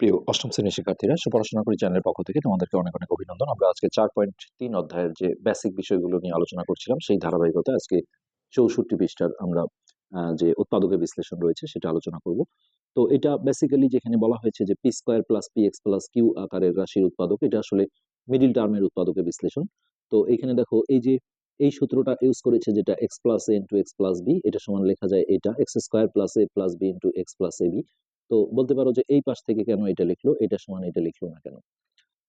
প্রিয় অষ্টম শ্রেণির শিক্ষার্থীরা, সুপড়াশোনা করি চ্যানেলের পক্ষ থেকে তোমাদেরকে অনেক অনেক অভিনন্দন। আমরা আজকে চার পয়েন্ট তিন অধ্যায়ের যে বেসিক বিষয়গুলো নিয়ে আলোচনা করছিলাম, সেই ধারাবাহিকতা আজকে চৌষট্টি পৃষ্ঠার আমরা যে উৎপাদকের বিশ্লেষণ রয়েছে সেটা আলোচনা করব। তো এটা বেসিক্যালি যেখানে বলা হয়েছে যে P square plus P X plus Q আকারের রাশির উৎপাদক, এটা আসলে মিডিল টার্মের উৎপাদকের বিশ্লেষণ। তো এখানে দেখো, এই যে, এই সূত্রটা ইউজ করেছে যেটা X plus A into X plus B এটা সমান লেখা যায় এটা X square plus A plus B into X plus A B তো বলতে পারো যে এই পাশ থেকে কেন এটা লিখলো এটা সমান এটা লিখলো না কেন?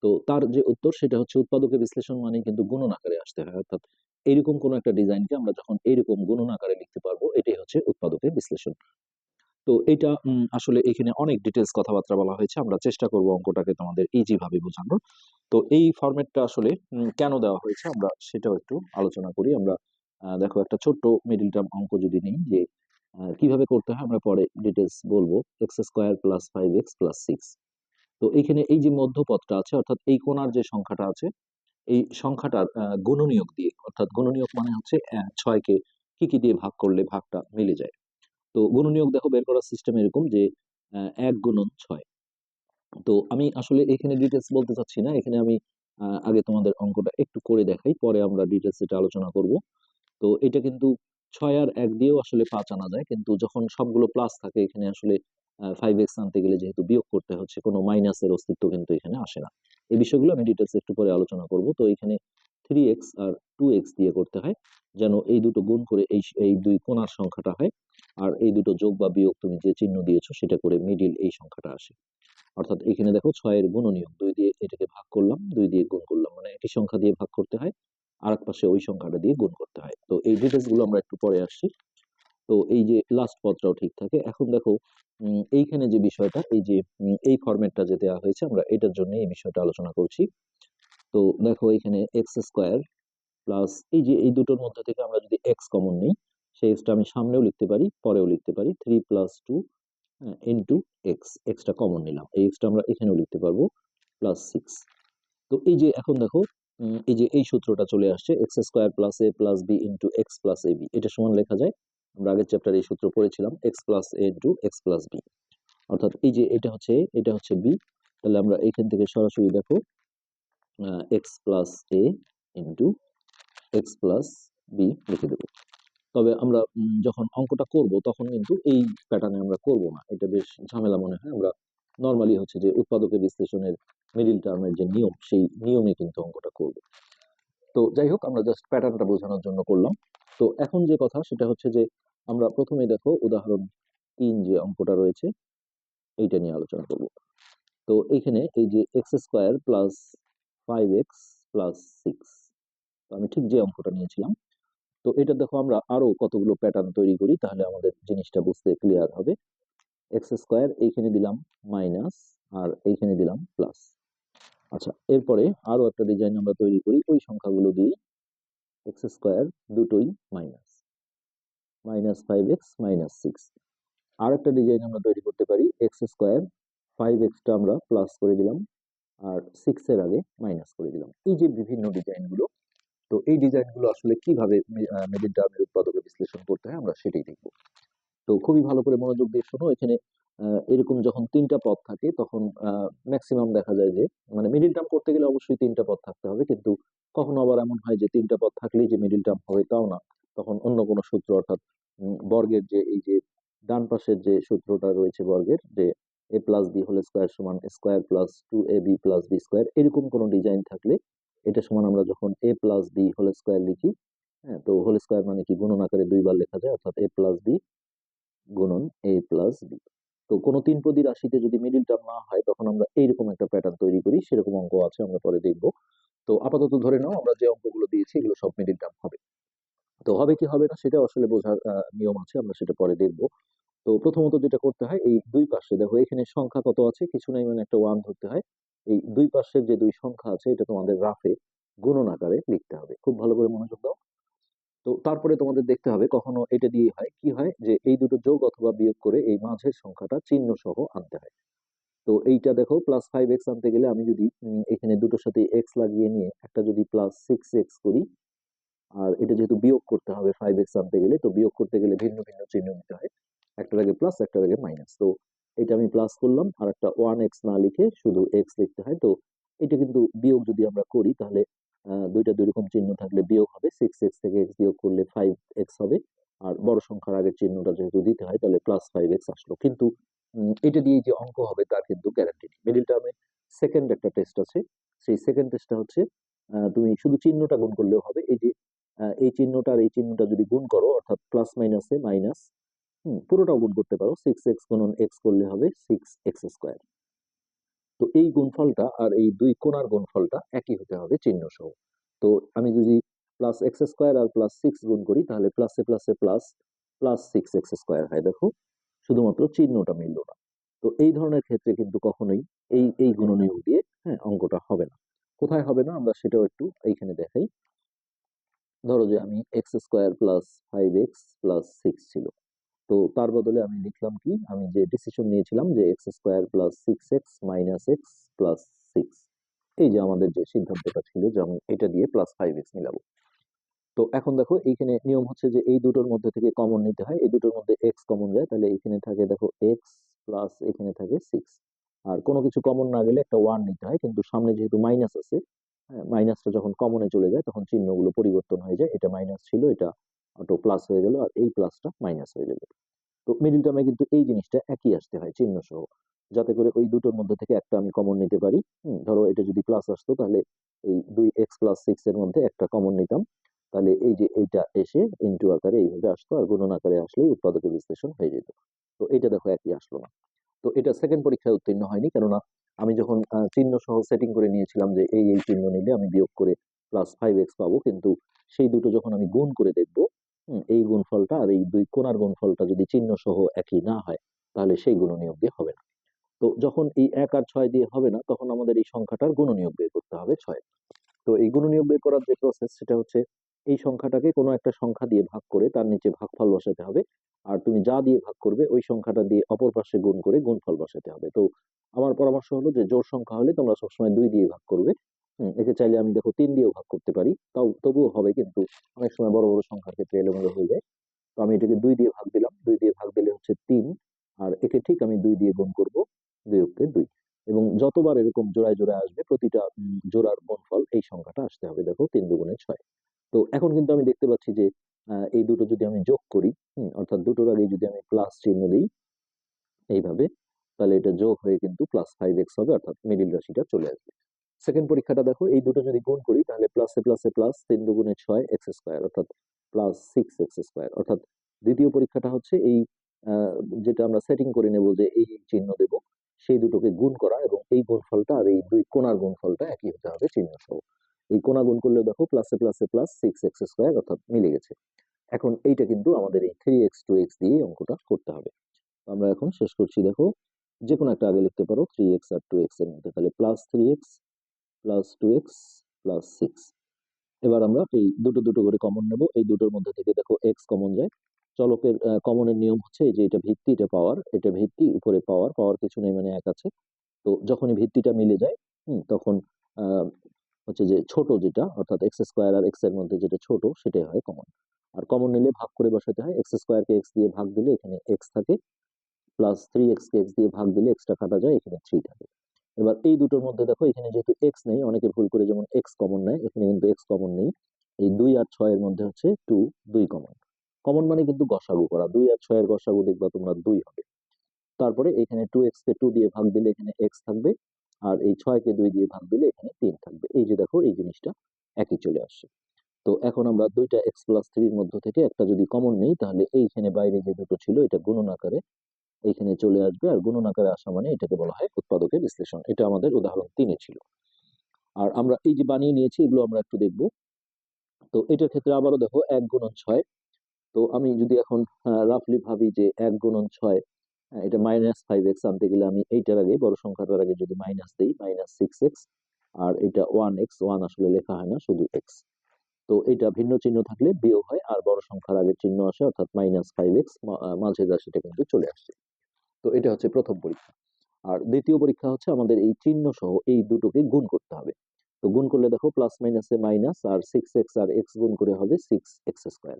তো তার যে উত্তর সেটা হচ্ছে উৎপাদকের বিশ্লেষণ মানে কিন্তু গুণন আকারে আসতে হয়। অর্থাৎ এইরকম কোন একটা ডিজাইনকে আমরা যখন এইরকম গুণন আকারে লিখতে পারব, এটাই হচ্ছে উৎপাদকের বিশ্লেষণ। তো এটা আসলে এখানে অনেক ডিটেলস কথাবার্তা বলা হয়েছে, আমরা চেষ্টা করব অঙ্কটাকে তোমাদের ইজি ভাবে বোঝানোর। তো এই ফরম্যাটটা আসলে কেন দেওয়া হয়েছে আমরা সেটাও একটু আলোচনা করি। আমরা দেখো একটা ছোট্ট মিডিল টার্ম অঙ্ক যদি নিই যে আহ, কীভাবে করতে হয় আমরা পরে ডিটেলস বলব। X square plus five x plus six তো এখানে এই যে মধ্যপদটা আছে অর্থাৎ এই কোণার যে সংখ্যাটা আছে এই সংখ্যাটার গুণনীয়ক দিয়ে অর্থাৎ গুণনীয়ক মানে হচ্ছে ছয়কে কি কি দিয়ে ভাগ করলে ভাগটা মিলে যায়। তো গুণনীয়ক দেখো বের করার সিস্টেম এরকম যে এক গুণন ছয়। তো আমি আসলে এখানে ডিটেলস বলতে চাচ্ছি না এখানে আমি আগে তোমাদের অঙ্কটা একটু করে দেখাই পরে আমরা ডিটেলস এটা আলোচনা করব। তো এটা কিন্তু ছয় আর এক দিয়েও আসলে পাঁচ আনা যায়। কিন্তু যখন সবগুলো প্লাস থাকে, এখানে আসলে ফাইভ এক্স আনতে গেলে যেহেতু বিয়োগ করতে হচ্ছে, কোনো মাইনাসের অস্তিত্ব কিন্তু এখানে আসে না। এই বিষয়গুলো আমি ডিটেলস একটু পরে আলোচনা করব। তো এখানে থ্রি এক্স আর টু এক্স দিয়ে করতে হয়, যেন এই দুটো গুণ করে এই এই দুই কোণার সংখ্যাটা হয়, আর এই দুটো যোগ বা বিয়োগ তুমি যে চিহ্ন দিয়েছ, সেটা করে মিডিল এই সংখ্যাটা আসে। অর্থাৎ এখানে দেখো ছয়ের গুণনীয়ক, দুই দিয়ে এটাকে ভাগ করলাম, দুই দিয়ে গুণ করলাম মানে একই সংখ্যা দিয়ে ভাগ করতে হয় আর এক পাশে ওই সংখ্যাটা দিয়ে গুণ করতে হয়। তো এই ডিটেলসগুলো আমরা একটু পরে আসছি। তো এই যে লাস্ট পদটাও ঠিক থাকে। এখন দেখো এইখানে যে বিষয়টা, এই যে এই ফরম্যাটটা যে দেওয়া হয়েছে, আমরা এটার জন্য এই বিষয়টা আলোচনা করছি। তো দেখো এখানে এক্স স্কোয়ার প্লাস এই যে, এই দুটোর মধ্যে থেকে আমরা যদি এক্স কমন নিই, সেই এক্সটা আমি সামনেও লিখতে পারি, পরেও লিখতে পারি। Three plus two into x extra common নিলাম। এই এক্সটা আমরা এখানেও লিখতে পারব প্লাস সিক্স তো এই যে, এখন দেখো এই যে এই সূত্রটা চলে আসছে x square plus a plus b into x plus a b এটা সমান লেখা যায়। আমরা আগের চ্যাপ্টারে এই সূত্র পড়েছিলাম x plus a into x plus b অর্থাৎ এই যে এটা হচ্ছে এটা হচ্ছে বি তাহলে আমরা এখান থেকে সরাসরি দেখো x plus a into x plus b লিখে দেবো। তবে আমরা যখন অঙ্কটা করব, তখন কিন্তু এই প্যাটার্নে আমরা করব না। এটা বেশ ঝামেলা মনে হয়। আমরা নর্মালি হচ্ছে যে উৎপাদকের বিশ্লেষণের মিডিল টার্মের যে নিয়ম, সেই নিয়মে কিন্তু অঙ্কটা করব। তো যাই হোক, আমরা জাস্ট প্যাটার্নটা বোঝানোর জন্য করলাম। তো এখন যে কথা, সেটা হচ্ছে যে, আমরা প্রথমে দেখো উদাহরণ তিন যে অঙ্কটা রয়েছে, এইটা নিয়ে আলোচনা করব। তো এইখানে এই যে x square plus five x plus six তো আমি ঠিক যে অঙ্কটা নিয়েছিলাম। তো এটা দেখো আমরা আরও কতগুলো প্যাটার্ন তৈরি করি, তাহলে আমাদের জিনিসটা বুঝতে ক্লিয়ার হবে। এক্স স্কোয়ার এইখানে দিলাম মাইনাস আর এইখানে দিলাম প্লাস আচ্ছা এরপরে আরও একটা ডিজাইন আমরা তৈরি করি, ওই সংখ্যাগুলো দিয়ে এক্স স্কোয়ার দুটোই minus minus five x minus six আর একটা ডিজাইন আমরা তৈরি করতে পারি এক্স স্কোয়ার ফাইভ এক্সটা আমরা প্লাস করে দিলাম, আর সিক্স এর আগে মাইনাস করে দিলাম। এই যে বিভিন্ন ডিজাইনগুলো তো এই ডিজাইনগুলো আসলে কীভাবে মিডিল টার্মের উৎপাদকে বিশ্লেষণ করতে হয় আমরা সেটাই দেখব। তো খুবই ভালো করে মনোযোগ দিয়ে শোনো, এখানে এরকম যখন তিনটা পথ থাকে, তখন ম্যাক্সিমাম দেখা যায় যে মানে মিডিল টার্ম করতে গেলে অবশ্যই তিনটা পথ থাকতে হবে। কিন্তু কখনো আবার এমন হয় যে, তিনটা পথ থাকলেই যে মিডিল টার্ম হবে তাও না। তখন অন্য কোনো সূত্র অর্থাৎ বর্গের যে, এই যে, ডান পাশের যে, সূত্রটা রয়েছে বর্গের, যে a plus b whole square সমান square plus two a b plus b square এরকম কোনো ডিজাইন থাকলে এটা সমান আমরা যখন a plus b whole square লিখি হ্যাঁ তো হোল স্কোয়ার মানে কি? গুণন আকারে দুইবার লেখা যায়, অর্থাৎ এ প্লাস বি গুণন এ প্লাস বি তো কোনো তিন পদী রাশিতে যদি মিডিল টার্ম না হয়, তখন আমরা এইরকম একটা প্যাটার্ন তৈরি করি, সেরকম অঙ্ক আছে, আমরা পরে দেখব। তো আপাতত ধরে নাও, আমরা যে অঙ্কগুলো দিয়েছি, এগুলো সব মিডিল টার্ম হবে। তো হবে কি হবে না সেটা আসলে বোঝার নিয়ম আছে, আমরা সেটা পরে দেখব। তো প্রথমত যেটা করতে হয়, এই দুই পাশে দেখো, এখানে সংখ্যা কত আছে, কিছু নাই মানে একটা ওয়ান ধরতে হয়। এই দুই পাশের যে দুই সংখ্যা আছে, এটা তোমাদের রাফে গুণন আকারে লিখতে হবে। খুব ভালো করে মনোযোগ দাও। তো তারপরে তোমাদের দেখতে হবে কখনো এটা দিয়ে হয় কি হয় যে এই দুটো যোগ অথবা বিয়োগ করে এই মাঝের সংখ্যাটা চিহ্ন সহ আনতে হয়। তো এইটা দেখো প্লাস ফাইভ এক্স আনতে গেলে আমি যদি এখানে দুটোর সাথে এক্স লাগিয়ে নিয়ে একটা যদি প্লাস সিক্স এক্স করি, আর এটা যেহেতু বিয়োগ করতে হবে ফাইভ এক্স আনতে গেলে, তো বিয়োগ করতে গেলে ভিন্ন ভিন্ন চিহ্ন নিতে হয়। একটার আগে প্লাস একটার আগে মাইনাস তো এটা আমি প্লাস করলাম আর একটা ওয়ান এক্স না লিখে শুধু এক্স লিখতে হয়। তো এটা কিন্তু বিয়োগ যদি আমরা করি তাহলে দুইটা দুই রকম চিহ্ন থাকলে বিয়োগ হবে সিক্স এক্স থেকে এক্স বিয়োগ করলে ফাইভ এক্স হবে। আর বড় সংখ্যার আগের চিহ্নটা যেহেতু দিতে হয়, তাহলে প্লাস ফাইভ এক্স আসলো। কিন্তু এটা দিয়ে যে অঙ্ক হবে, তার কিন্তু গ্যারান্টি নেই। মিডিল টার্মে সেকেন্ড একটা টেস্ট আছে। সেই সেকেন্ড টেস্টটা হচ্ছে তুমি শুধু চিহ্নটা গুণ করলেও হবে। এই যে এই চিহ্নটা আর এই চিহ্নটা যদি গুণ করো, অর্থাৎ প্লাস মাইনাসে মাইনাস হুম, পুরোটাও গুণ করতে পারো। সিক্স এক্স গুণন এক্স করলে হবে সিক্স এক্স স্কোয়ার তো এই গুণফলটা আর এই দুই কোণার গুণফলটা একই হতে হবে চিহ্ন সহ। তো আমি যদি প্লাস এক্স স্কোয়ার আর প্লাস সিক্স গুণ করি, তাহলে প্লাসে প্লাসে plus plus six x square হয়। দেখো, শুধুমাত্র চিহ্নটা মিলল না। তো এই ধরনের ক্ষেত্রে কিন্তু কখনোই এই এই গুণনীয়ক দিয়ে হ্যাঁ অঙ্কটা হবে না। কোথায় হবে না? আমরা সেটাও একটু এইখানে দেখাই। ধরো যে আমি x square plus five x plus six ছিল। তো তার বদলে আমি লিখলাম কি? আমি যে ডিসিশন নিয়েছিলাম যে x square plus six x minus x plus six এই যে আমাদের যে সিদ্ধান্তটা ছিল যে আমি এটা দিয়ে প্লাস ফাইভ এক্স মিলাবো। তো এখন দেখো এইখানে নিয়ম হচ্ছে যে এই দুটোর মধ্যে থেকে কমন নিতে হয়, এই দুটোর মধ্যে এক্স কমন যায়, তাহলে এখানে থাকে দেখো এক্স প্লাস এখানে থাকে সিক্স আর কোনো কিছু কমন না গেলে একটা ওয়ান নিতে হয়, কিন্তু সামনে যেহেতু মাইনাস আছে হ্যাঁ মাইনাসটা যখন কমনে চলে যায়, তখন চিহ্নগুলো পরিবর্তন হয়ে যায়, এটা মাইনাস ছিল, এটা অটো প্লাস হয়ে গেল আর এই প্লাসটা মাইনাস হয়ে যাবে তো মিডিল টার্মে কিন্তু এই জিনিসটা একই আসতে হয়, চিহ্ন সহ। যাতে করে ওই দুটোর মধ্যে থেকে একটা আমি কমন নিতে পারি। ধরো এটা যদি প্লাস আসতো তাহলে এই দুই এক্স প্লাস সিক্স এর মধ্যে একটা কমন নিতাম। তাহলে এই যে এইটা এসে ইন্টু আকারে এইভাবে আসতো আর গুণন আকারে আসলে উৎপাদকের বিশ্লেষণ হয়ে যেত। তো এটা দেখো একই আসলো না। তো এটা সেকেন্ড পরীক্ষায় উত্তীর্ণ হয়নি কেননা আমি যখন চিহ্ন সহ সেটিং করে নিয়েছিলাম যে এই এই চিহ্ন নিলে আমি বিয়োগ করে প্লাস ফাইভ এক্স পাবো। কিন্তু সেই দুটো যখন আমি গুণ করে দেখব এই গুণফলটা আর এই দুই কোণার গুণফলটা যদি চিহ্ন সহ একই না হয়, তাহলে সেই গুণনীয়ক দিয়ে হবে না। তো যখন এই এক আর ছয় দিয়ে হবে না, তখন আমাদের এই সংখ্যাটার গুণনীয়ক বের করতে হবে ছয়। তো এই গুণনীয়ক বের করার যে প্রসেস সেটা হচ্ছে এই সংখ্যাটাকে কোনো একটা সংখ্যা দিয়ে ভাগ করে তার নিচে ভাগফল বসাতে হবে। আর তুমি যা দিয়ে ভাগ করবে, ওই সংখ্যাটা দিয়ে অপর পাশে গুণ করে গুণফল বসাতে হবে। তো আমার পরামর্শ হলো যে জোড় সংখ্যা হলে তোমরা সবসময় দুই দিয়ে ভাগ করবে। একে চাইলে আমি দেখো তিন দিয়েও ভাগ করতে পারি। তাও, তবুও হবে কিন্তু অনেক সময় বড় বড় সংখ্যার ক্ষেত্রে এলোমেলো হয়ে যায়। তো আমি এটাকে দুই দিয়ে ভাগ দিলাম। দুই দিয়ে ভাগ দিলে হচ্ছে তিন। আর একে ঠিক আমি দুই দিয়ে গুণ করব দুই অক্ষে দুই। এবং যতবার এরকম জোড়ায় জোড়ায় আসবে, প্রতিটা জোড়ার গুণফল এই সংখ্যাটা আসতে হবে, দেখো তিন দুগুণে ছয়। তো এখন কিন্তু আমি দেখতে পাচ্ছি যে এই দুটো যদি আমি যোগ করি অর্থাৎ দুটোর আগে যদি আমি প্লাস চিহ্ন দিই এইভাবে, তাহলে এটা যোগ হয়ে কিন্তু প্লাস ফাইভ এক্স হবে, অর্থাৎ মিডিল রাশিটা চলে আসবে। সেকেন্ড পরীক্ষাটা দেখো, এই দুটো যদি গুণ করি, তাহলে প্লাসে প্লাসে প্লাস তিন দুগুণে ছয় এক্স স্কোয়ার অর্থাৎ প্লাস সিক্স এক্স স্কোয়ার অর্থাৎ দ্বিতীয় পরীক্ষাটা হচ্ছে এই যেটা আমরা সেটিং করে নেব যে এই চিহ্ন দেব, সেই দুটোকে গুণ করা এবং এই গুণফলটা আর এই দুই কোণার গুণফলটা একই হতে হবে চিহ্ন সহ এই কোণা গুণ করলে দেখো প্লাসে প্লাসে প্লাস সিক্স এক্স স্কোয়ার অর্থাৎ মিলে গেছে। এখন এইটা কিন্তু আমাদের এই থ্রি এক্স টু এক্স দিয়ে অঙ্কটা করতে হবে। আমরা এখন শেষ করছি, দেখো। যে কোনো একটা আগে লিখতে পারো থ্রি এক্স আর টু এক্সের মধ্যে, তাহলে plus three x plus two x plus six এবার আমরা এই দুটো দুটো করে কমন নেব। এই দুটোর মধ্যে থেকে দেখো এক্স কমন যায়। চলকের কমনের নিয়ম হচ্ছে যে এটা ভিত্তি এটা পাওয়ার এটা ভিত্তি উপরে পাওয়ার পাওয়ার কিছু নেই মানে এক আছে। তো যখনই ভিত্তিটা মিলে যায় হুম, তখন হচ্ছে যে ছোট যেটা অর্থাৎ এক্স স্কোয়ার আর এক্সের মধ্যে যেটা ছোট সেটাই হয় কমন আর কমন নিলে ভাগ করে বসাতে হয়। এক্স স্কোয়ারকে এক্স দিয়ে ভাগ দিলে এখানে এক্স থাকে। প্লাস থ্রি এক্স কে এক্স দিয়ে ভাগ দিলে এক্সটা কাটা যায় এখানে থ্রি থাকে। এবার এই দুটোর মধ্যে দেখো, এখানে যেহেতু এক্স নেই, অনেকে ভুল করে যেমন এক্স কমন নেয়, এখানে কিন্তু এক্স কমন নেই। এই দুই আর ছয়ের মধ্যে হচ্ছে টু দুই কমন কমন মানে কিন্তু গসাগু করা। দুই আর ছয়ের গসাগু দেখবা তোমরা দুই হবে। তারপরে এখানে টু এক্স কে টু দিয়ে ভাগ দিলে এখানে এক্স থাকবে, আর এই ছয়কে দুই দিয়ে ভাগ দিলে এখানে তিন থাকবে। এই যে দেখো, এই জিনিসটা একই চলে আসছে। তো এখন আমরা দুইটা এক্স প্লাস থ্রির মধ্যে থেকে একটা যদি কমন নেই, তাহলে এইখানে বাইরে যে দুটো ছিল, এটা গুণন আকারে এইখানে চলে আসবে। আর গুণন আকারে আসা মানে এটাকে বলা হয় উৎপাদকের বিশ্লেষণ। এটা আমাদের উদাহরণ তিনে ছিল। আর আমরা এই যে বানিয়ে নিয়েছি, এগুলো আমরা একটু দেখব। তো এটার ক্ষেত্রে আবারও দেখো এক গুণন ছয়। তো আমি যদি এখন রাফলি ভাবি যে এক গুণন ছয় এটা মাইনাস ফাইভ এক্স আনতে গেলে আমি এইটার আগে, বড় সংখ্যাটার আগে যদি মাইনাস দিই মাইনাস সিক্স এক্স আর এটা ওয়ান এক্স ওয়ান আসলে লেখা হয় না, শুধু এক্স তো এটা ভিন্ন চিহ্ন থাকলে বিয়োগ হয়, আর বড় সংখ্যার আগে চিহ্ন আসে, অর্থাৎ মাইনাস ফাইভ এক্স মাঝের সেটা কিন্তু চলে আসছে তো এটা হচ্ছে প্রথম পরীক্ষা। আর দ্বিতীয় পরীক্ষা হচ্ছে আমাদের এই চিহ্ন সহ এই দুটোকে গুণ করতে হবে। তো গুণ করলে দেখো প্লাস মাইনাসে মাইনাস আর সিক্স এক্স আর এক্স গুণ করে হবে সিক্স এক্স স্কোয়ার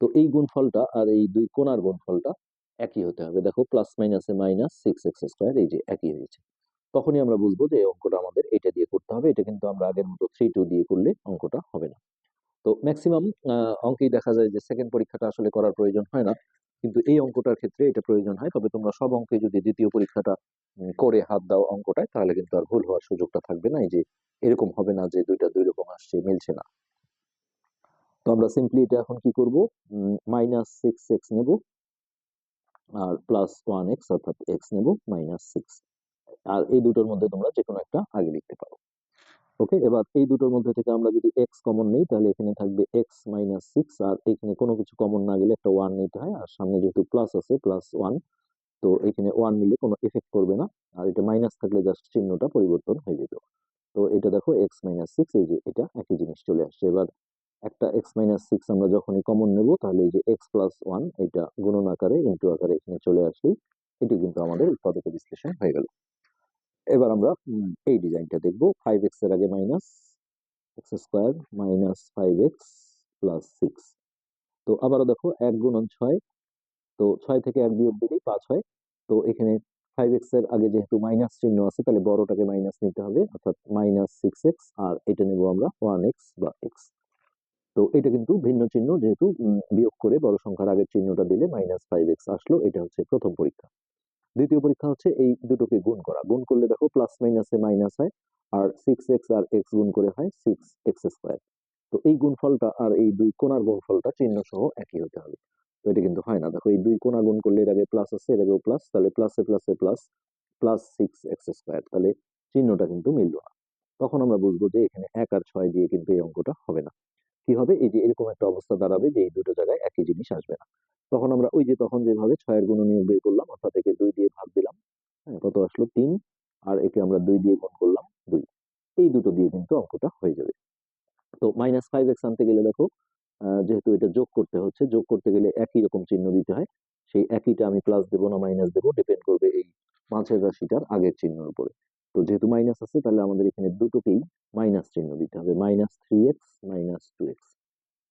তো এই গুণফলটা আর এই দুই কোণার গুণফলটা একই হতে হবে। দেখো প্লাস মাইনাসে মাইনাস সিক্স এক্স স্কোয়ার এই যে একই হয়েছে। তখনই আমরা বুঝব যে অঙ্কটা আমাদের এটা দিয়ে করতে হবে। এটা কিন্তু আমরা আগের মতো থ্রি টু দিয়ে করলে অঙ্কটা হবে না। তো ম্যাক্সিমাম অঙ্কেই দেখা যায় যে সেকেন্ড পরীক্ষাটা আসলে করার প্রয়োজন হয় না। কিন্তু এই অঙ্কটার ক্ষেত্রে এটা প্রয়োজন হয়। তবে তোমরা সব অঙ্কে যদি দ্বিতীয় পরীক্ষাটা করে হাত দাও অঙ্কটায়, তাহলে কিন্তু আর ভুল হওয়ার সুযোগটা থাকবে না। এই যে, এরকম হবে না যে, দুইটা দুই রকম আসছে, মিলছে না। তো আমরা সিম্পলি এটা এখন কি করব? মাইনাস সিক্স এক্স নেব আর প্লাস ওয়ান এক্স অর্থাৎ এক্স নেব মাইনাস সিক্স আর এই দুটোর মধ্যে তোমরা যে কোনো একটা আগে লিখতে পারো। ওকে এবার এই দুটোর মধ্যে থেকে আমরা যদি এক্স কমন নেই, তাহলে এখানে থাকবে এক্স মাইনাস সিক্স আর এখানে কোনো কিছু কমন না গেলে একটা ওয়ান নিতে হয়, আর সামনে যেহেতু প্লাস আছে প্লাস ওয়ান তো এখানে ওয়ান নিলে কোনো এফেক্ট করবে না, আর এটা মাইনাস থাকলে জাস্ট চিহ্নটা পরিবর্তন হয়ে যেত। তো এটা দেখো এক্স মাইনাস সিক্স এই যে এটা একই জিনিস চলে আসছে। এবার একটা এক্স মাইনাস সিক্স আমরা যখনই কমন নেব, তাহলে এই যে এক্স প্লাস ওয়ান এটা গুণন আকারে ইন্টু আকারে এখানে চলে আসলেই এটি কিন্তু আমাদের উৎপাদক বিশ্লেষণ হয়ে গেল। এবার আমরা এই ডিজাইনটা দেখব। ফাইভ এক্সের আগে minus x square minus five x plus six তো আবারও দেখো এক গুণন ছয়। তো ছয় থেকে এক বিয়োগ দিলেই পাঁচ হয় তো এখানে ফাইভ এক্সের আগে যেহেতু মাইনাস চিহ্ন আছে তাহলে বড়টাকে মাইনাস নিতে হবে। অর্থাৎ মাইনাস সিক্স এক্স আর এটা নেব আমরা ওয়ান এক্স বা এক্স তো এটা কিন্তু ভিন্ন চিহ্ন যেহেতু বিয়োগ করে বড় সংখ্যার আগের চিহ্নটা দিলে মাইনাস ফাইভ এক্স আসলো। এটা হচ্ছে প্রথম পরীক্ষা। দ্বিতীয় পরীক্ষা হচ্ছে এই দুটোকে গুণ করা। গুণ করলে দেখো প্লাস মাইনাসে মাইনাস হয় আর সিক্স এক্স আর এক্স গুণ করে হয় সিক্স এক্স স্কোয়ার তো এই গুণফলটা আর এই দুই কোণার গুণফলটা চিহ্ন সহ একই হতে হবে। তো এটা কিন্তু হয় না। দেখো এই দুই কোণা গুণ করলে এর আগে প্লাস আছে, এর আগেও প্লাস তাহলে প্লাসে প্লাসে plus plus six x square তাহলে চিহ্নটা কিন্তু মিললো না। তখন আমরা বুঝব যে এখানে এক আর ছয় দিয়ে কিন্তু এই অঙ্কটা হবে না। কি হবে? এই যে এরকম একটা অবস্থা দাঁড়াবে যে এই দুটো জায়গায় একই জিনিস আসবে না। তখন আমরা ওই যে তখন যেভাবে ছয়ের গুণনীয়ক বের করলাম, অর্থাৎ একে দুই দিয়ে ভাগ দিলাম হ্যাঁ কত আসলো? তিন। আর একে আমরা দুই দিয়ে গুণ করলাম দুই। এই দুটো দিয়ে কিন্তু অঙ্কটা হয়ে যাবে। তো মাইনাস ফাইভ এক্স আনতে গেলে দেখো যেহেতু এটা যোগ করতে হচ্ছে, যোগ করতে গেলে একই রকম চিহ্ন দিতে হয়। সেই একইটা আমি প্লাস দেবো না মাইনাস দেবো ডিপেন্ড করবে এই মাঝের রাশিটার আগের চিহ্নের উপরে। তো যেহেতু মাইনাস আছে, তাহলে আমাদের এখানে দুটোকেই মাইনাস চিহ্ন দিতে হবে। Minus three x minus two x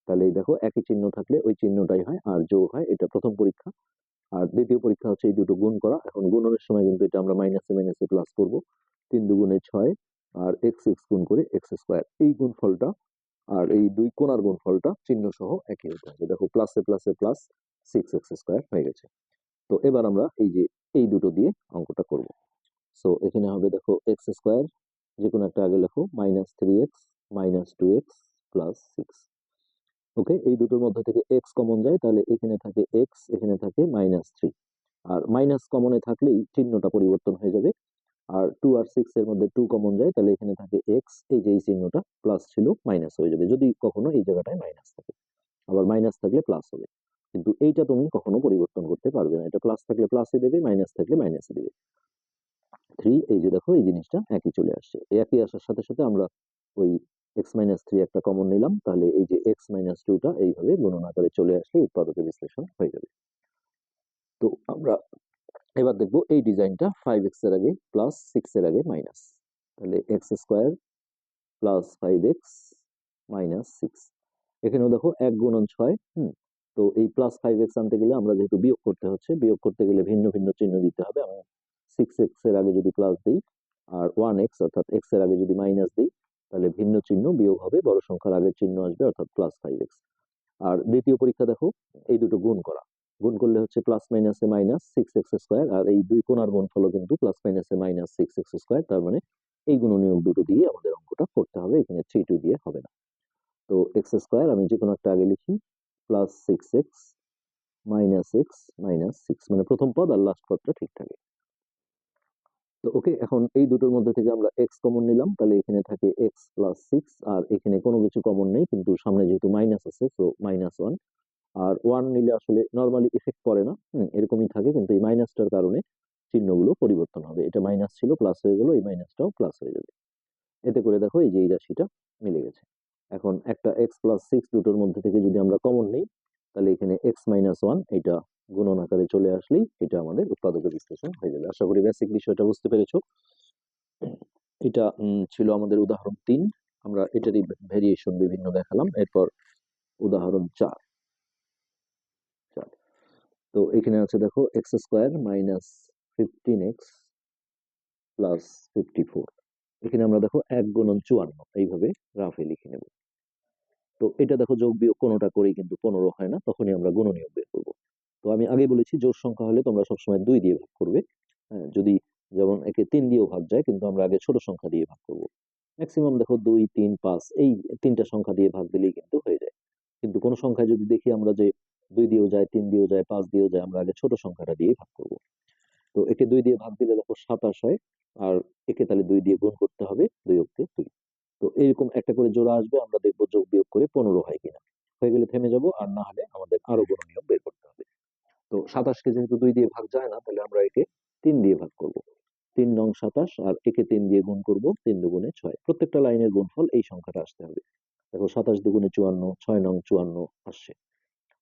তাহলে দেখো একই চিহ্ন থাকলে ওই চিহ্নটাই হয়, আর যোগ হয়, এটা প্রথম পরীক্ষা। আর দ্বিতীয় পরীক্ষা হচ্ছে এই দুটো গুণ করা। এখন গুণনের সময় কিন্তু এটা আমরা মাইনাসে মাইনাসে প্লাস করব। তিন দুগুণে ছয়, আর এক্স এক্স গুণ করে এক্স স্কোয়ার এই গুণফলটা আর এই দুই কোণার গুণফলটা চিহ্ন সহ একই হতে হবে। দেখো প্লাসে প্লাসে প্লাস সিক্স এক্স স্কোয়ার হয়ে গেছে। তো এবার আমরা এই যে, এই দুটো দিয়ে অঙ্কটা করব। সো এখানে হবে দেখো এক্স স্কোয়ার যে কোনো একটা আগে লেখো minus three x minus two x plus six okay এই দুটোর মধ্যে থেকে এক্স কমন যায়, তাহলে এখানে থাকে এক্স এখানে থাকে মাইনাস থ্রি আর মাইনাস কমনে থাকলেই চিহ্নটা পরিবর্তন হয়ে যাবে। আর টু আর সিক্স এর মধ্যে টু কমন যায়, তাহলে এখানে থাকে এক্স এই যে এই চিহ্নটা প্লাস ছিল মাইনাস হয়ে যাবে। যদি কখনো এই জায়গাটায় মাইনাস থাকে। আবার মাইনাস থাকলে প্লাস হবে। কিন্তু এইটা তুমি কখনো পরিবর্তন করতে পারবে না। এটা প্লাস থাকলে প্লাসে দেবে মাইনাস থাকলে মাইনাসে দেবে। থ্রি এই যে দেখো, এই জিনিসটা একই চলে আসছে। একই আসার সাথে সাথে আমরা ওই এক্স মাইনাস থ্রি একটা কমন নিলাম, তাহলে এই যে এক্স মাইনাস টুটা এইভাবে গণনা আকারে চলে আসলে উৎপাদকের বিশ্লেষণ হয়ে যাবে। তো আমরা এবার দেখব এই ডিজাইনটা ফাইভ এক্সের আগে প্লাস সিক্স এর আগে মাইনাস তাহলে x square plus five x minus six এখানেও দেখো এক গুণন ছয়, হুম? তো এই প্লাস ফাইভ এক্স আনতে গেলে আমরা যেহেতু বিয়োগ করতে হচ্ছে, বিয়োগ করতে গেলে ভিন্ন ভিন্ন চিহ্ন দিতে হবে। আমি সিক্স এক্সের আগে যদি প্লাস দিই আর ওয়ান এক্স অর্থাৎ এক্সের আগে যদি মাইনাস দিই, তাহলে ভিন্ন চিহ্ন বিয়োগ হবে, বড় সংখ্যার আগের চিহ্ন আসবে, অর্থাৎ প্লাস ফাইভ এক্স আর দ্বিতীয় পরীক্ষা দেখো, এই দুটো গুণ করা। গুণ করলে হচ্ছে প্লাস মাইনাসে মাইনাস সিক্স এক্স স্কোয়ার আর এই দুই কোণার গুণফলও কিন্তু প্লাস মাইনাসে মাইনাস সিক্স এক্স স্কোয়ার তার মানে এই গুণ গুণনীয়ক দুটো দিয়ে আমাদের অঙ্কটা করতে হবে, এখানে থ্রি টু দিয়ে হবে না। তো এক্স স্কোয়ার আমি যে কোনো একটা আগে লিখি plus six x minus x minus six মানে প্রথম পদ আর লাস্ট পদটা ঠিক থাকে। তো ওকে, এখন এই দুটোর মধ্যে থেকে আমরা এক্স কমন নিলাম। তাহলে এখানে থাকে এক্স প্লাস সিক্স আর এখানে কোনো কিছু কমন নেই, কিন্তু সামনে যেহেতু মাইনাস আছে তো মাইনাস ওয়ান আর ওয়ান নিলে আসলে নর্মালি এফেক্ট পড়ে না। এরকমই থাকে, কিন্তু এই মাইনাসটার কারণে চিহ্নগুলো পরিবর্তন হবে। এটা মাইনাস ছিল প্লাস হয়ে গেল, এই মাইনাসটাও প্লাস হয়ে যাবে। এতে করে দেখো এই যে এই রাশিটা মিলে গেছে। এখন একটা এক্স প্লাস সিক্স দুটোর মধ্যে থেকে যদি আমরা কমন নিই, তাহলে এখানে এক্স মাইনাস ওয়ান এটা গুণন আকারে চলে আসলেই এটা আমাদের উৎপাদকের বিশ্লেষণ হয়ে যাবে। আশা করি বেসিক বিষয়টা বুঝতে পেরেছ। এটা ছিল আমাদের উদাহরণ তিন। আমরা এটারই ভেরিয়েশন বিভিন্ন দেখালাম। এরপর উদাহরণ চার। চার। তো এখানে আছে দেখো x square minus fifteen x plus fifty four এখানে আমরা দেখো এক গুণন চুয়ান্ন। এইভাবে রাফে লিখে নেব। তো এটা দেখো যোগ বিয়োগ কোনোটা করেই কিন্তু পনেরো হয় না। তখনই আমরা গুণনীয়ক বের করব। তো আমি আগে বলেছি জোর সংখ্যা হলে তোমরা সবসময় দুই দিয়ে ভাগ করবে। হ্যাঁ যদি যেমন একে তিন দিয়েও ভাগ যায়, কিন্তু আমরা আগে ছোট সংখ্যা দিয়ে ভাগ করব। ম্যাক্সিমাম দেখো দুই, তিন, পাঁচ, এই তিনটা সংখ্যা দিয়ে ভাগ দিলেই কিন্তু হয়ে যায়। কিন্তু কোনো সংখ্যায় যদি দেখি আমরা যে দুই দিয়েও যায়, তিন দিয়েও যায়, পাঁচ দিয়েও যায়, আমরা আগে ছোট সংখ্যাটা দিয়ে ভাগ করব। তো একে দুই দিয়ে ভাগ দিলে দেখো সাতাশ হয়, আর একে তাহলে দুই দিয়ে গুণ করতে হবে দুই অক্টে দুই। তো এরকম একটা করে জোড়া আসবে, আমরা দেখব যোগ বিয়োগ করে পনেরো হয় কিনা। হয়ে গেলে থেমে যাব, আর না হলে আমাদের আরও কোনো নিয়ম বের করতে হবে। তো সাতাশকে যেহেতু দুই দিয়ে ভাগ যায় না, তাহলে আমরা একে তিন দিয়ে ভাগ করব। তিন নং সাতাশ, আর একে তিন দিয়ে গুণ করব তিন দুগুণে ছয়। প্রত্যেকটা লাইনের গুণফল এই সংখ্যাটা আসতে হবে। দেখো সাতাশ দুগুণে চুয়ান্ন, ছয় নং চুয়ান্ন আসছে।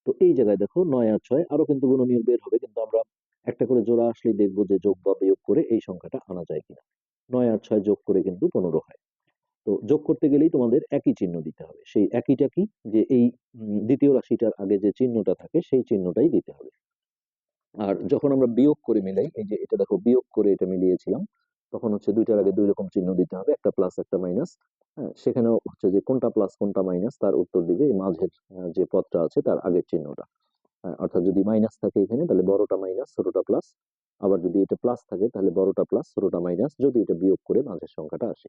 তো এই জায়গায় দেখো নয় আর ছয় আরও কিন্তু গুণনীয় বের হবে, কিন্তু আমরা একটা করে জোড়া আসলেই দেখব যে যোগ বা বিয়োগ করে এই সংখ্যাটা আনা যায় কিনা। নয় আর ছয় যোগ করে কিন্তু পনেরো হয়। তো যোগ করতে গেলেই তোমাদের একই চিহ্ন দিতে হবে। সেই একইটা কি? যে এই দ্বিতীয় রাশিটার আগে যে চিহ্নটা থাকে, সেই চিহ্নটাই দিতে হবে। আর যখন আমরা বিয়োগ করে মিলাই এই যে এটা দেখো বিয়োগ করে এটা মিলিয়েছিলাম তখন হচ্ছে দুইটার আগে দুই রকম চিহ্ন দিতে হবে একটা প্লাস একটা মাইনাস হ্যাঁ সেখানেও হচ্ছে যে কোনটা প্লাস কোনটা মাইনাস তার উত্তর দিবে এই মাঝের যে পদটা আছে তার আগের চিহ্নটা। হ্যাঁ, অর্থাৎ যদি মাইনাস থাকে এখানে তাহলে বড়টা মাইনাস ছোটটা প্লাস আবার যদি এটা প্লাস থাকে তাহলে বড়টা প্লাস ছোটটা মাইনাস যদি এটা বিয়োগ করে মাঝের সংখ্যাটা আসে।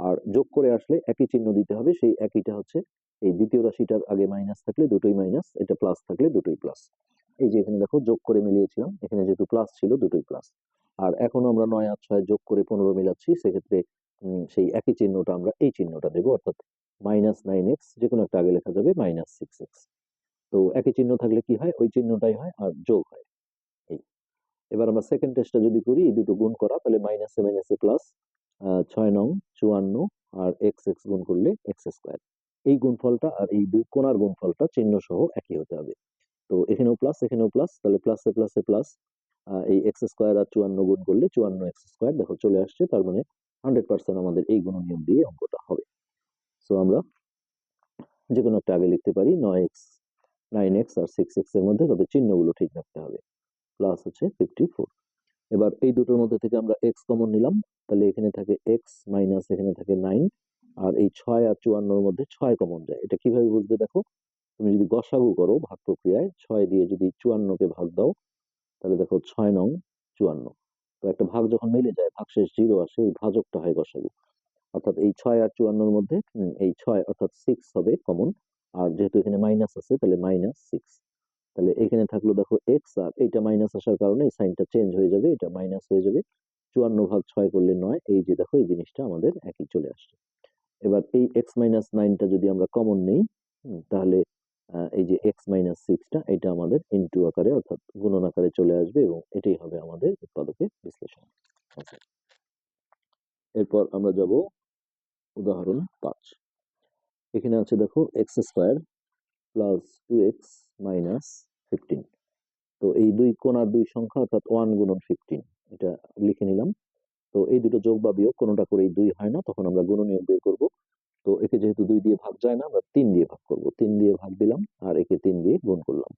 আর যোগ করে আসলে একই চিহ্ন দিতে হবে সেই একইটা হচ্ছে এই দ্বিতীয় রাশিটার আগে মাইনাস থাকলে দুটোই মাইনাস এটা প্লাস থাকলে দুটোই প্লাস এই যে এখানে দেখো যোগ করে মিলিয়েছিলাম, এখানে যেহেতু প্লাস ছিল দুটোই প্লাস আর এখনও আমরা নয় আর ছয় যোগ করে পনেরো মিলাচ্ছি, সেক্ষেত্রে সেই একই চিহ্নটা আমরা এই চিহ্নটা দেবো, অর্থাৎ মাইনাস নাইন এক্স যে কোনো একটা আগে লেখা যাবে মাইনাস সিক্স এক্স তো একই চিহ্ন থাকলে কি হয়? ওই চিহ্নটাই হয় আর যোগ হয়। এই। এবার আমরা সেকেন্ড টেস্টটা যদি করি, এই দুটো গুণ করা, তাহলে মাইনাসে এ প্লাস ছয় নং, চুয়ান্ন, আর এক্স এক্স গুণ করলে এক্স স্কোয়ার এই গুণফলটা আর এই দুই কোণার গুণফলটা চিহ্ন সহ একই হতে হবে। তো এখানেও প্লাস এখানেও প্লাস তাহলে প্লাসে প্লাসে প্লাস এই এক্স স্কোয়ার আর চুয়ান্ন গুণ করলে চুয়ান্ন এক্স স্কোয়ার দেখো চলে আসছে, তার মানে হান্ড্রেড পার্সেন্ট আমাদের এই গুণ নিয়ম দিয়ে অঙ্কটা হবে। সো আমরা যে কোনো একটা আগে লিখতে পারি, নয় এক্স নাইন এক্স আর সিক্স এক্সের মধ্যে তবে চিহ্নগুলো ঠিক রাখতে হবে। প্লাস হচ্ছে ফিফটি ফোর এবার এই দুটোর মধ্যে থেকে আমরা এক্স কমন নিলাম, তাহলে এখানে থাকে এক্স মাইনাস এখানে থাকে নাইন আর এই ছয় আর চুয়ান্নর মধ্যে ছয় কমন যায়। এটা কীভাবে বুঝবে দেখো? তুমি যদি গসাগু করো ভাগ প্রক্রিয়ায়, ছয় দিয়ে যদি চুয়ান্নকে ভাগ দাও, তাহলে দেখো ছয় নং চুয়ান্ন। তো একটা ভাগ যখন মিলে যায়, ভাগশেষ জিরো আসে, এই ভাজকটা হয় গসাগু। অর্থাৎ এই ছয় আর চুয়ান্নর মধ্যে এই ছয় অর্থাৎ সিক্স হবে কমন আর যেহেতু এখানে মাইনাস আছে, তাহলে মাইনাস সিক্স তাহলে এখানে থাকল দেখো এক্স আর এইটা মাইনাস আসার কারণে এই সাইনটা চেঞ্জ হয়ে যাবে, এটা মাইনাস হয়ে যাবে। চুয়ান্ন ভাগ ছয় করলে নয়, এই যে দেখো, এই জিনিসটা আমাদের একই চলে আসছে। এবার এই এক্স মাইনাস নাইনটা যদি আমরা কমন নেই তাহলে এই যে এক্স মাইনাস সিক্সটা এটা আমাদের ইনটু আকারে, অর্থাৎ গুণন আকারে চলে আসবে এবং এটাই হবে আমাদের উৎপাদকের বিশ্লেষণ। এরপর আমরা যাব উদাহরণ পাঁচ। এখানে আছে দেখো x square plus two x minus fifteen তো এই দুই কোণার দুই সংখ্যা, অর্থাৎ ওয়ান গুণন ফিফটিন এটা লিখে নিলাম। তো এই দুটো যোগ বা বিয়োগ, কোনোটা করেই দুই হয় না, তখন আমরা গুণনীয়ক বের করব। তো একে যেহেতু দুই দিয়ে ভাগ যায় না, আমরা তিন দিয়ে ভাগ করব। তিন দিয়ে ভাগ দিলাম আর একে তিন দিয়ে গুণ করলাম।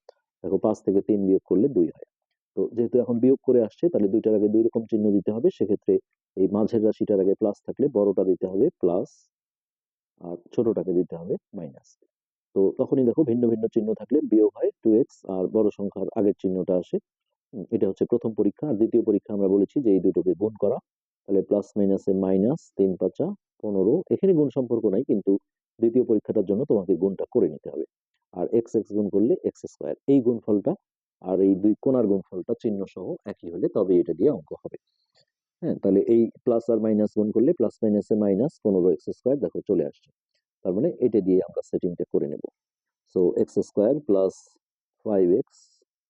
দেখো পাঁচ থেকে তিন বিয়োগ করলে দুই হয়। তো যেহেতু এখন বিয়োগ করে আসছে, তাহলে দুইটার আগে দুই রকম চিহ্ন দিতে হবে। সেক্ষেত্রে এই মাঝের রাশিটার আগে প্লাস থাকলে বড়টা দিতে হবে প্লাস আর ছোটটাকে দিতে হবে মাইনাস তো তখনই দেখো ভিন্ন ভিন্ন চিহ্ন থাকলে বিয়োগ হয় টু এক্স আর বড় সংখ্যার আগের চিহ্নটা আসে। এটা হচ্ছে প্রথম পরীক্ষা। আর দ্বিতীয় পরীক্ষা আমরা বলেছি যে এই দুটোকে গুণ করা। তাহলে প্লাস মাইনাসে মাইনাস তিন পাঁচা পনেরো, এখানে গুণ সম্পর্ক নাই, কিন্তু দ্বিতীয় পরীক্ষাটার জন্য তোমাকে গুণটা করে নিতে হবে। আর এক্স এক্স গুণ করলে এক্স স্কোয়ার এই গুণফলটা আর এই দুই কোণার গুণফলটা চিহ্ন সহ একই হলে তবে এটা দিয়ে অঙ্ক হবে। হ্যাঁ তাহলে এই প্লাস আর মাইনাস গুণ করলে প্লাস মাইনাসে মাইনাস পনেরো এক্স স্কোয়ার দেখো চলে আসছে। তার মানে এটা দিয়ে আমরা সেটিংটা করে নেব। So x square plus five x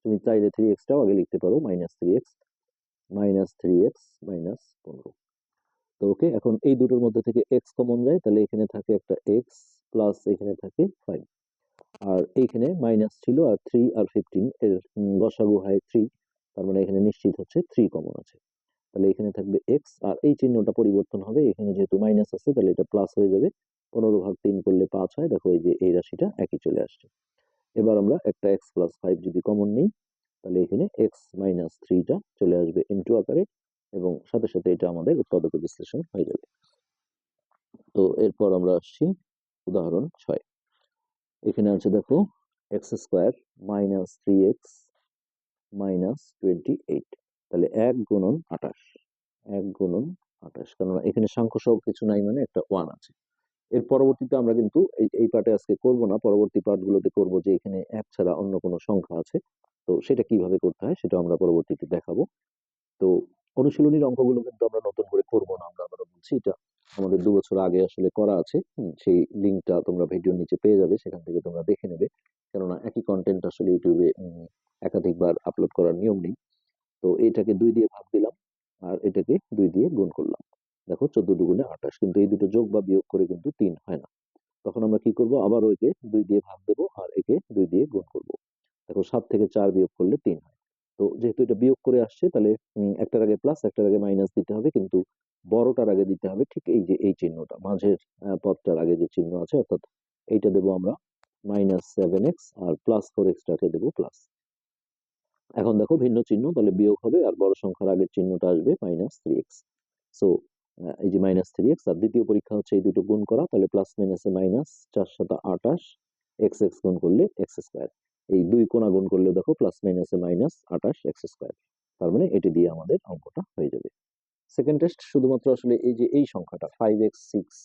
তুমি চাইলে থ্রি এক্সটাও আগে লিখতে পারো minus three x minus three x minus পনেরো। তো ওকে, এখন এই দুটোর মধ্যে থেকে এক্স কমন যায়, তাহলে এখানে থাকে একটা এক্স প্লাস এখানে থাকে ফাইভ আর এইখানে মাইনাস ছিল আর থ্রি আর ফিফটিন এর গসাগু হয় থ্রি তার মানে এখানে নিশ্চিত হচ্ছে থ্রি কমন আছে। তাহলে এখানে থাকবে এক্স আর এই চিহ্নটা পরিবর্তন হবে, এখানে যেহেতু মাইনাস আছে, তাহলে এটা প্লাস হয়ে যাবে। পনেরো ভাগ তিন করলে পাঁচ হয়, দেখো এই যে এই রাশিটা একই চলে আসছে। এবার আমরা একটা এক্স প্লাস ফাইভ যদি কমন নিই, তাহলে এখানে এক্স মাইনাস থ্রিটা চলে আসবে ইনটু আকারে। এবং সাথে সাথে এটা আমাদের উৎপাদক বিশ্লেষণ হয়ে যাবে। তো এরপর আমরা আসছি উদাহরণ ছয়। এখানে আছে দেখো x square minus three x minus twenty eight তাহলে এক গুণন আঠাশ। এক গুণন আঠাশ। কেননা এখানে সাংখ্য সহ কিছু নাই মানে একটা ওয়ান আছে। এর পরবর্তীতে আমরা কিন্তু এই এই পার্টে আজকে করব না। পরবর্তী পার্টগুলোতে করব যে এখানে এক ছাড়া অন্য কোনো সংখ্যা আছে। তো সেটা কীভাবে করতে হয় সেটা আমরা পরবর্তীতে দেখাবো। তো অনুশীলনীর অঙ্কগুলো কিন্তু আমরা নতুন করে করব না, আমরা আবারও বলছি এটা আমাদের দু বছর আগে আসলে করা আছে। সেই লিঙ্কটা তোমরা ভিডিওর নিচে পেয়ে যাবে, সেখান থেকে তোমরা দেখে নেবে। কেননা একই কন্টেন্ট আসলে ইউটিউবে একাধিকবার আপলোড করার নিয়ম নেই। তো এটাকে দুই দিয়ে ভাগ দিলাম আর এটাকে দুই দিয়ে গুণ করলাম। দেখো চোদ্দ দুগুণে আঠাশ, কিন্তু এই দুটো যোগ বা বিয়োগ করে কিন্তু তিন হয় না। তখন আমরা কি করব? আবার ওইকে দুই দিয়ে ভাগ দেবো আর একে দুই দিয়ে গুণ করব। দেখো সাত থেকে চার বিয়োগ করলে তিন হয়। তো যেহেতু এটা বিয়োগ করে আসছে, তাহলে একটার আগে প্লাস একটার আগে মাইনাস দিতে হবে। কিন্তু বড়টার আগে দিতে হবে ঠিক এই যে, এই চিহ্নটা। মাঝের পদটার আগে যে চিহ্ন আছে, অর্থাৎ এইটা দেবো আমরা মাইনাস সেভেন এক্স আর প্লাস ফোর এক্সটাকে দেবো প্লাস এখন দেখো ভিন্ন চিহ্ন, তাহলে বিয়োগ হবে আর বড় সংখ্যার আগের চিহ্নটা আসবে মাইনাস থ্রি এক্স সো এই যে মাইনাস থ্রি এক্স আর দ্বিতীয় পরীক্ষা হচ্ছে এই দুটো গুণ করা, তাহলে প্লাস মাইনাসে মাইনাস চার সাতা আঠাশ এক্স এক্স গুণ করলে এক্স স্কোয়ার এই দুই কোণা গুণ করলে দেখো প্লাস মাইনাসে মাইনাস আঠাশ এক্স স্কোয়ার তার মানে এটি দিয়ে আমাদের অঙ্কটা হয়ে যাবে। সেকেন্ড টেস্ট শুধুমাত্র আসলে এই যে এই সংখ্যাটা ফাইভ এক্স সিক্স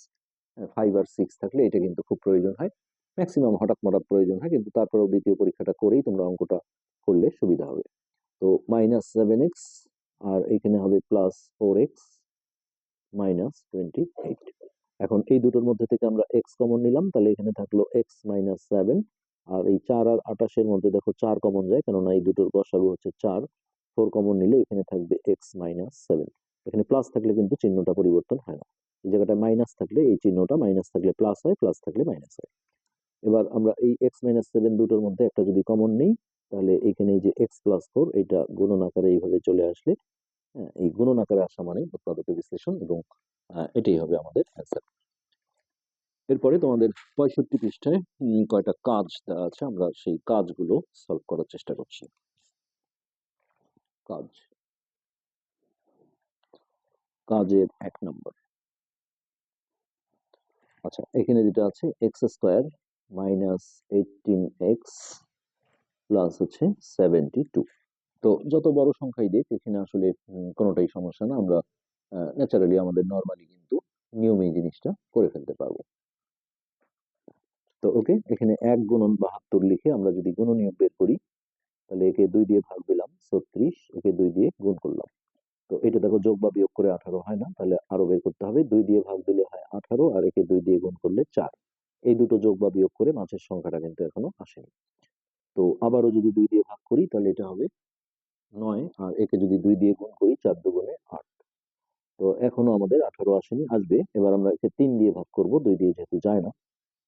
ফাইভ আর সিক্স থাকলে এটা কিন্তু খুব প্রয়োজন হয়। ম্যাক্সিমাম হঠাৎ মঠাৎ প্রয়োজন হয়, কিন্তু তারপরেও দ্বিতীয় পরীক্ষাটা করেই তোমরা অঙ্কটা করলে সুবিধা হবে। তো মাইনাস সেভেন এক্স আর এখানে হবে plus four x minus twenty eight এখন এই দুটোর মধ্যে থেকে আমরা এক্স কমন নিলাম, তাহলে এখানে থাকল এক্স মাইনাস সেভেন আর এই চার আর আঠাশের মধ্যে দেখো চার কমন যায় কেননা এই দুটোর গসাগু হচ্ছে চার। ফোর কমন নিলে এখানে থাকবে এক্স মাইনাস সেভেন এখানে প্লাস থাকলে কিন্তু চিহ্নটা পরিবর্তন হয় না। এই জায়গাটা মাইনাস থাকলে এই চিহ্নটা মাইনাস থাকলে প্লাস হয় প্লাস থাকলে মাইনাস হয়। এবার আমরা এই এক্স মাইনাস সেভেন দুটোর মধ্যে একটা যদি কমন নেই তাহলে এখানে যে এক্স প্লাস ফোর এটা গুণন আকারে এইভাবে চলে আসলে হ্যাঁ, এই গুণন আকারে আসা মানে উৎপাদকের বিশ্লেষণ এবং এটাই হবে আমাদের অ্যান্সার এরপরে তোমাদের পঁয়ষট্টি পৃষ্ঠায় কয়টা কাজ দেওয়া আছে, আমরা সেই কাজগুলো সলভ করার চেষ্টা করছি। কাজ। কাজের এক নম্বর। আচ্ছা এখানে যেটা আছে x square minus eighteen x plus হচ্ছে সেভেন্টি টু তো যত বড় সংখ্যাই দেখ এখানে আসলে কোনোটাই সমস্যা না, আমরা ন্যাচারালি আমাদের নর্মালি কিন্তু নিয়মে জিনিসটা করে ফেলতে পারব। তো ওকে এখানে এক গুণন বাহাত্তর লিখে আমরা যদি গুণনীয়ক বের করি, তাহলে একে দুই দিয়ে ভাগ দিলাম, ছত্রিশ, একে দুই দিয়ে গুণ করলাম। তো এটা দেখো যোগ বা বিয়োগ করে আঠারো হয় না, তাহলে আরও বের করতে হবে। দুই দিয়ে ভাগ দিলে হয় আঠারো আর একে দুই দিয়ে গুণ করলে চার। এই দুটো যোগ বা বিয়োগ করে মাছের সংখ্যাটা কিন্তু এখনও আসেনি। তো আবারও যদি দুই দিয়ে ভাগ করি, তাহলে এটা হবে নয় আর একে যদি দুই দিয়ে গুণ করি, চার দুগুণে আট। তো এখনও আমাদের আঠারো আসেনি, আসবে। এবার আমরা একে তিন দিয়ে ভাগ করব, দুই দিয়ে যেহেতু যায় না।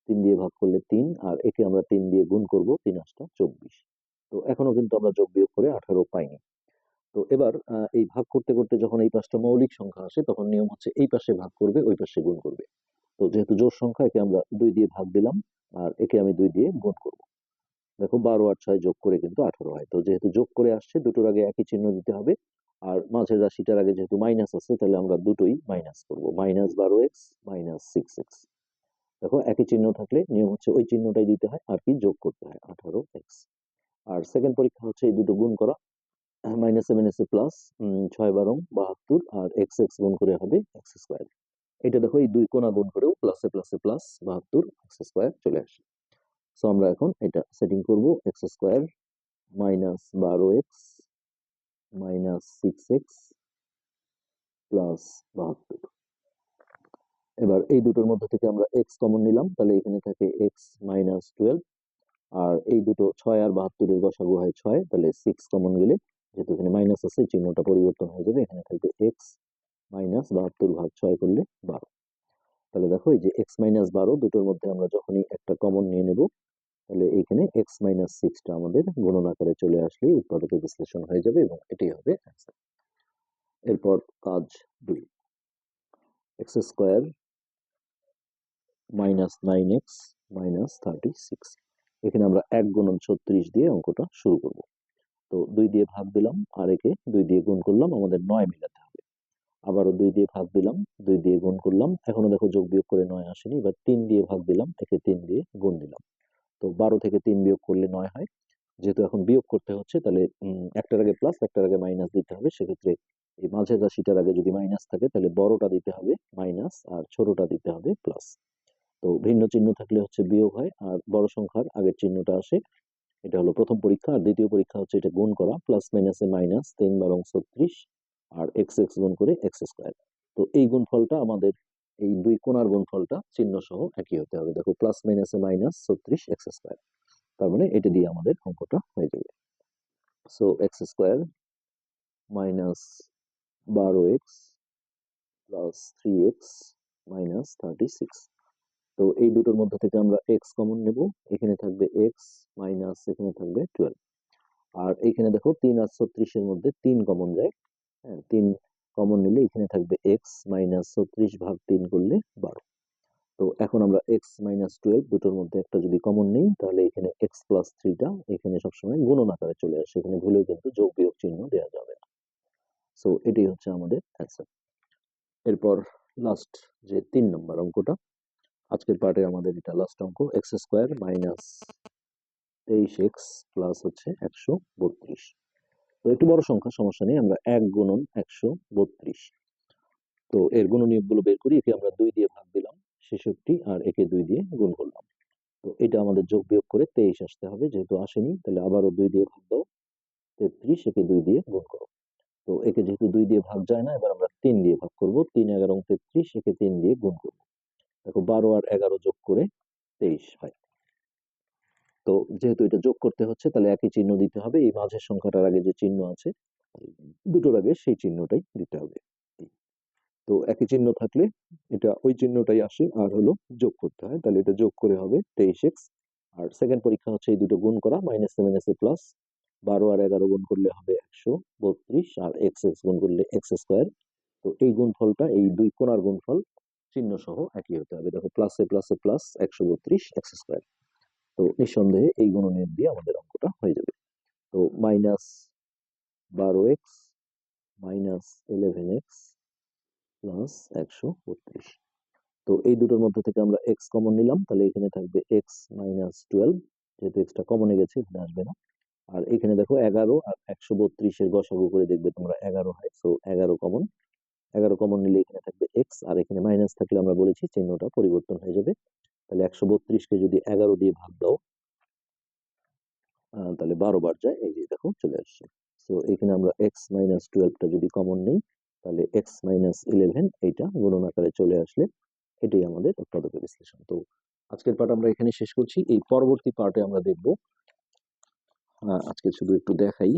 তিন দিয়ে ভাগ করলে তিন, আর একে আমরা তিন দিয়ে গুণ করব তিন আটটা চব্বিশ। তো এখনও কিন্তু আমরা যোগ বিয়োগ করে আঠারো পাইনি। তো এবার এই ভাগ করতে করতে যখন এই পাঁচটা মৌলিক সংখ্যা আসে, তখন নিয়ম হচ্ছে এই পাশে ভাগ করবে, ওই পাশে গুণ করবে। তো যেহেতু জোর সংখ্যা, একে আমরা দুই দিয়ে ভাগ দিলাম, আর একে আমি দুই দিয়ে গুণ করব। দেখো বারো আর ছয় যোগ করে কিন্তু আঠারো হয়। তো যেহেতু যোগ করে আসছে, দুটোর আগে একই চিহ্ন দিতে হবে, আর মাঝের রাশিটার আগে যেহেতু মাইনাস আছে, তাহলে আমরা দুটোই মাইনাস করব। মাইনাস বারো এক্স, মাইনাস সিক্স এক্স। দেখো, একই চিহ্ন থাকলে নিয়ম হচ্ছে ওই চিহ্নটাই দিতে হয়, আর কি যোগ করতে হয়, আঠারো এক্স আর সেকেন্ড পরীক্ষা হচ্ছে এই দুটো গুণ করা মাইনাস সেভেন এস প্লাস ছয় বারো বাহাত্তর, আর এক্স এক্স গুণ করে হবে এক্স স্কোয়ার এটা দেখো, এই দুই কোণা গুণ করেও প্লাসে প্লাসে প্লাস বাহাত্তর এক্স স্কোয়ার চলে আসে। সো আমরা এখন এটা সেটিং করব এক্স স্কোয়ার মাইনাস বারো x minus six x plus বাহাত্তর। এবার এই দুটোর মধ্যে থেকে আমরা এক্স কমন নিলাম, তাহলে এখানে থাকে এক্স মাইনাস টুয়েলভ আর এই দুটো ছয় আর বাহাত্তরের গসাগু হয় ছয়, তাহলে সিক্স কমন গেলে যেহেতু এখানে মাইনাস আছে, চিহ্নটা পরিবর্তন হয়ে যাবে, এখানে থাকবে এক্স মাইনাস বাহাত্তর ভাগ ছয় করলে বারো। তাহলে দেখো এই যে এক্স মাইনাস বারো, দুটোর মধ্যে আমরা যখনই একটা কমন নিয়ে নেব, তাহলে এইখানে এক্স মাইনাস সিক্সটা আমাদের গণনা আকারে চলে আসলে উৎপাদকের বিশ্লেষণ হয়ে যাবে এবং এটাই হবে অ্যান্সার এরপর কাজ দুই x square minus nine x minus thirty six. এখানে আমরা এক গুণন ছত্রিশ দিয়ে অঙ্কটা শুরু করব। তো দুই দিয়ে ভাগ দিলাম, আর একে দুই দিয়ে গুণ করলাম, আমাদের নয় মিলাতে হবে। আবারও দুই দিয়ে ভাগ দিলাম, দুই দিয়ে গুণ করলাম। এখনও দেখো যোগ বিয়োগ করে নয় আসেনি, এবার তিন দিয়ে ভাগ দিলাম, একে তিন দিয়ে গুণ দিলাম। তো বারো থেকে তিন বিয়োগ করলে নয় হয়। যেহেতু এখন বিয়োগ করতে হচ্ছে, তাহলে একটার আগে প্লাস একটার আগে মাইনাস দিতে হবে। সেক্ষেত্রে এই মাঝের রাশিটার আগে যদি মাইনাস থাকে, তাহলে বড়টা দিতে হবে মাইনাস আর ছোটটা দিতে হবে প্লাস তো ভিন্ন চিহ্ন থাকলে হচ্ছে বিয়োগ হয় আর বড় সংখ্যার আগের চিহ্নটা আসে। এটা হলো প্রথম পরীক্ষা। আর দ্বিতীয় পরীক্ষা হচ্ছে এটা গুণ করা। প্লাস, মাইনাসে মাইনাস তিন বারং ছত্রিশ আর এক্স এক্স গুণ করে এক্স স্কোয়ার। তো এই গুণফলটা আমাদের এই দুই কোণার গুণফলটা চিহ্ন সহ একই হতে হবে। দেখো, প্লাস, মাইনাসে মাইনাস ছত্রিশ এক্স স্কোয়ার। তার মানে এটা দিয়ে আমাদের অঙ্কটা হয়ে যাবে। সো এক্স স্কোয়ার মাইনাস বারো x plus three x minus thirty six. তো এই দুটোর মধ্যে থেকে আমরা এক্স কমন নেব। এখানে থাকবে এক্স মাইনাস এখানে থাকবে টুয়েলভ আর এখানে দেখো তিন আর ছত্রিশের মধ্যে তিন কমন যায়। হ্যাঁ তিন কমন নিলে এখানে থাকবে এক্স মাইনাস ছত্রিশ ভাগ তিন করলে বারো। তো এখন আমরা এক্স মাইনাস টুয়েলভ দুটোর মধ্যে একটা যদি কমন নেই, তাহলে এখানে এক্স প্লাস থ্রিটা এখানে সবসময় গুণন আকারে চলে আসে। এখানে ভুলেও কিন্তু যোগ বিয়োগ চিহ্ন দেওয়া যাবে না। সো এটাই হচ্ছে আমাদের অ্যান্সার এরপর লাস্ট যে তিন নম্বর অঙ্কটা আজকের পার্টে আমাদের এটা লাস্ট অঙ্ক এক্স স্কোয়ার মাইনাস তেইশ এক্স প্লাস হচ্ছে একশো বত্রিশ। তো একটু বড় সংখ্যা, সমস্যা নেই, আমরা এক গুণন একশো বত্রিশ। তো এর গুণনীয়কগুলো বের করি, একে আমরা দুই দিয়ে ভাগ দিলাম, ছেষট্টি, আর একে দুই দিয়ে গুণ করলাম। তো এটা আমাদের যোগ বিয়োগ করে তেইশ আসতে হবে, যেহেতু আসেনি, তাহলে আবারও দুই দিয়ে ভাগ দাও, তেত্রিশ, একে দুই দিয়ে গুণ করো। তো একে যেহেতু দুই দিয়ে ভাগ যায় না, এবার আমরা তিন দিয়ে ভাগ করব, তিন, এগারো, তেত্রিশ, একে তিন দিয়ে গুণ করব। দেখো বারো আর এগারো যোগ করে তেইশ হয় তো যেহেতু এটা যোগ করতে হচ্ছে, তাহলে একই চিহ্ন দিতে হবে। এই মাঝের সংখ্যাটার আগে যে চিহ্ন আছে, দুটোর আগে সেই চিহ্নটাই দিতে হবে। তো একই চিহ্ন থাকলে এটা ওই চিহ্নটাই আসে আর হলো যোগ করতে হয়। তাহলে এটা যোগ করে হবে তেইশ এক্স। আর সেকেন্ড পরীক্ষা হচ্ছে এই দুটো গুণ করা মাইনাস মাইনাসে প্লাস বারো আর এগারো গুণ করলে হবে একশো বত্রিশ, আর এক্স এক্স গুণ করলে এক্স স্কোয়ার। তো এই গুণফলটা, এই দুই কোণার গুণফল চিহ্ন সহ একই হতে হবে। দেখো প্লাসে প্লাসে প্লাস একশো বত্রিশ এক্স স্কোয়ার তো নিঃসন্দেহে এই গুণনীয়ক দিয়ে আমাদের অঙ্কটা হয়ে যাবে। তো মাইনাস বারো x minus eleven x plus একশো বত্রিশ। তো এই দুটোর মধ্যে থেকে আমরা এক্স কমন নিলাম, তাহলে এখানে থাকবে এক্স মাইনাস টুয়েলভ যেহেতু এক্সটা কমনে গেছে, এখানে আসবে না। আর এখানে দেখো এগারো আর একশো বত্রিশের গসাগু করে দেখবে তোমরা এগারো হয় সো এগারো কমন এগারো কমন নিলে এখানে থাকবে এক্স আর এখানে মাইনাস থাকলে আমরা বলেছি চিহ্নটা পরিবর্তন হয়ে যাবে। তাহলে একশো বত্রিশকে যদি এগারো দিয়ে ভাগ দাও তাহলে বারো বার যায়, এই যে দেখো চলে আসছে। সো এখানে আমরা এক্স মাইনাস টুয়েলভটা যদি কমন নেই, তাহলে এক্স মাইনাস ইলেভেন এইটা গুণন আকারে চলে আসলে এটাই আমাদের উৎপাদকের বিশ্লেষণ। তো, আজকের পার্ট আমরা এখানে শেষ করছি। এই পরবর্তী পার্টে আমরা দেখব আজকে শুধু একটু দেখাই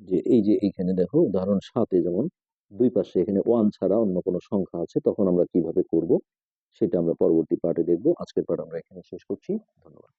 যে এই যে এইখানে দেখো, উদাহরণ সাতে যেমন দুই পাশে এখানে ওয়ান ছাড়া অন্য কোনো সংখ্যা আছে, তখন আমরা কীভাবে করব সেটা আমরা পরবর্তী পার্টে দেখব। আজকের পার্ট আমরা এখানে শেষ করছি। ধন্যবাদ।